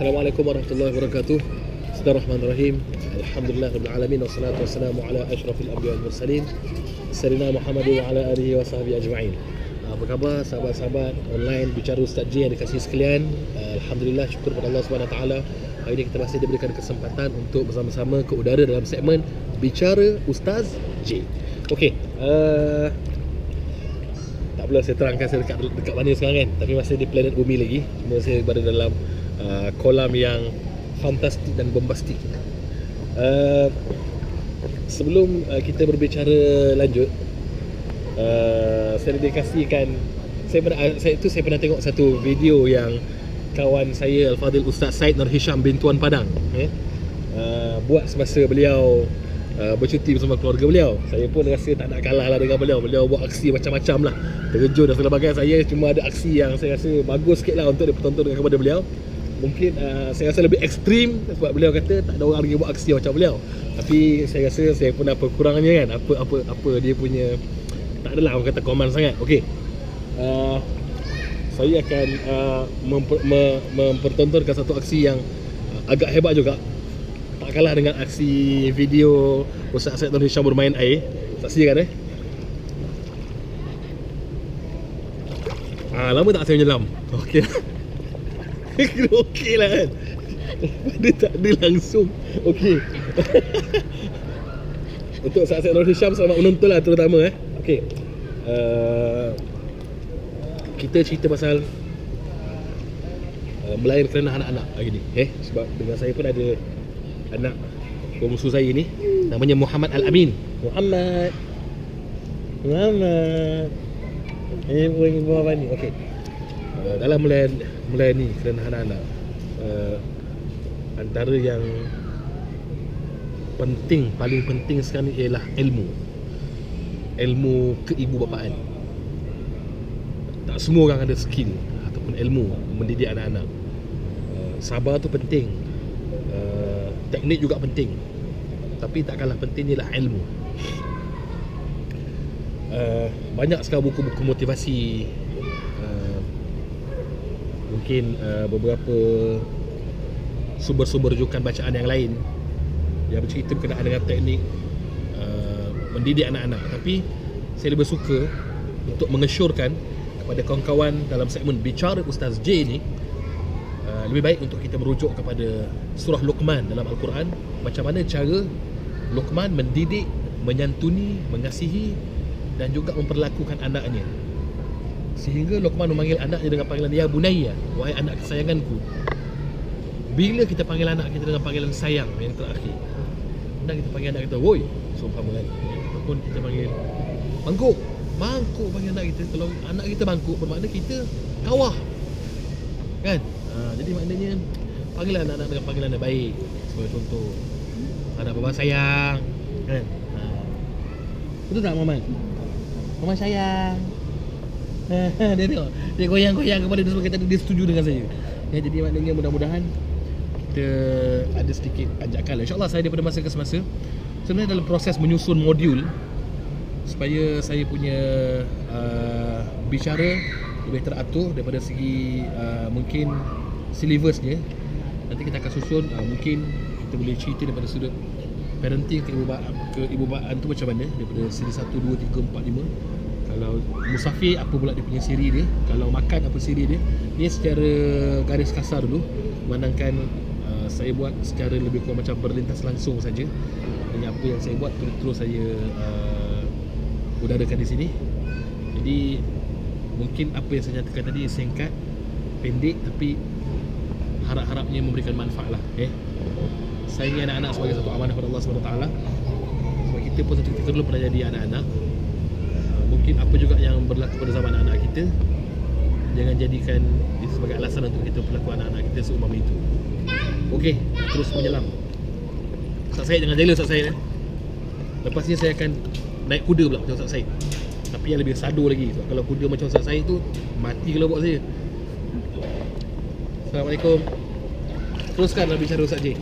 Assalamualaikum warahmatullahi wabarakatuh. Bismillahirrahmanirrahim. Alhamdulillah rabbil alamin wassalatu wassalamu ala asyrafil anbiya wal mursalin sayyidina Muhammad wa ala alihi wa sahbihi ajma'in. Apa khabar sahabat-sahabat online bicara Ustaz J yang dikasihi sekalian? Alhamdulillah syukur kepada Allah Subhanahu taala. Hari ini kita masih diberikan kesempatan untuk bersama-sama ke udara dalam segmen bicara Ustaz J. Okey, uh, tak boleh saya terangkan saya dekat dekat mana sekarang kan tapi masih di planet bumi lagi cuma saya berada dalam uh, kolam yang fantastik dan bombastik. Uh, sebelum uh, kita berbicara lanjut uh, saya dedikasikan saya pernah saya itu saya pernah tengok satu video yang kawan saya Al-Fadhil Ustaz Said Nur Hisham bin Tuan Padang eh, uh, buat semasa beliau uh, bercuti bersama keluarga beliau. Saya pun rasa tak nak kalah lah dengan beliau. Beliau buat aksi macam-macam lah. Terjun dan segala bagai Saya cuma ada aksi yang saya rasa bagus sikit lah Untuk dipertontonkan kepada beliau Mungkin uh, saya rasa lebih ekstrim Sebab beliau kata tak ada orang lagi buat aksi macam beliau. Tapi saya rasa saya pun apa kurangnya kan Apa apa apa dia punya Tak adalah orang kata command sangat. Okay uh, Saya akan uh, memper, me, mempertontonkan satu aksi yang uh, agak hebat juga. Tak kalah dengan aksi video Ustaz Syed Nur Hisham bermain air. Saksikan eh? Ah, lama tak saya menyelam. Okey Kira okey lah kan Dia tak ada langsung Okey Untuk Syed Nur Hisham selamat menonton lah terutama eh Okey uh, Kita cerita pasal uh, Melayan kerana anak-anak hari ni eh? Sebab dengan saya pun ada anak bongsu saya ni namanya Muhammad Al-Amin. Muhammad. Muhammad. Eh, ibu ibu apa ni? Okey. Uh, dalam mulai mulai ni kerana anak-anak uh, antara yang penting paling penting sekarang ni ialah ilmu. Ilmu keibubapaan. Tak semua orang ada skill ataupun ilmu mendidik anak-anak. Uh, sabar tu penting. Uh, teknik juga penting tapi tak kalah penting ialah ilmu uh, banyak sekarang buku-buku motivasi mungkin uh, beberapa sumber-sumber rujukan bacaan yang lain yang bercerita berkenaan dengan teknik uh, mendidik anak-anak. Tapi saya lebih suka untuk mengesyorkan kepada kawan-kawan dalam segmen bicara Ustaz J ni Uh, lebih baik untuk kita merujuk kepada surah Luqman dalam Al-Quran. Macam mana cara Luqman mendidik, menyantuni, mengasihi dan juga memperlakukan anaknya sehingga Luqman memanggil anaknya dengan panggilan ya bunayya wahai anak kesayanganku. Bila kita panggil anak kita dengan panggilan sayang yang terakhir. Dan kita panggil anak kita woi seumpama kan ataupun kita panggil mangkuk. Mangkuk panggil anak kita. Kalau anak kita mangkuk bermakna kita kawah. Kan? Ha, jadi maknanya Panggil anak-anak dengan panggilan yang baik. Sebagai contoh Anak bapa sayang. Kan? Ha. Betul tak Muhammad? Mama sayang Dia tengok Dia goyang-goyang kepada dia sebab dia setuju dengan saya ya, Jadi maknanya mudah-mudahan Kita ada sedikit ajakan lah InsyaAllah saya daripada masa ke semasa Sebenarnya dalam proses menyusun modul Supaya saya punya uh, Bicara lebih teratur daripada segi uh, mungkin syllabusnya nanti kita akan susun uh, mungkin kita boleh cerita daripada sudut parenting ke ibubaan ke ibubaan tu macam mana daripada siri 1 2 3 4 5 kalau musafir apa pula dia punya siri dia? Kalau makan apa siri dia? Ni secara garis kasar dulu memandangkan uh, saya buat secara lebih kurang macam berlintas langsung saja. Dan apa yang saya buat terus-terus saya uh, udarakan di sini. Jadi mungkin apa yang saya nyatakan tadi singkat pendek tapi harap-harapnya memberikan manfaat lah eh. Sayangi anak-anak sebagai satu amanah kepada Allah SWT sebab kita pun satu ketika dulu pernah jadi anak-anak mungkin apa juga yang berlaku pada zaman anak-anak kita jangan jadikan itu sebagai alasan untuk kita berlaku anak-anak kita seumpama itu. Okey, terus menyelam. Ustaz Syed jangan jela Ustaz Syed eh. Lepas ni saya akan naik kuda pula macam Ustaz Syed tapi yang lebih sadu lagi sebab kalau kuda macam Ustaz Syed tu mati kalau buat saya. Assalamualaikum. Teruskan bicara Ustaz J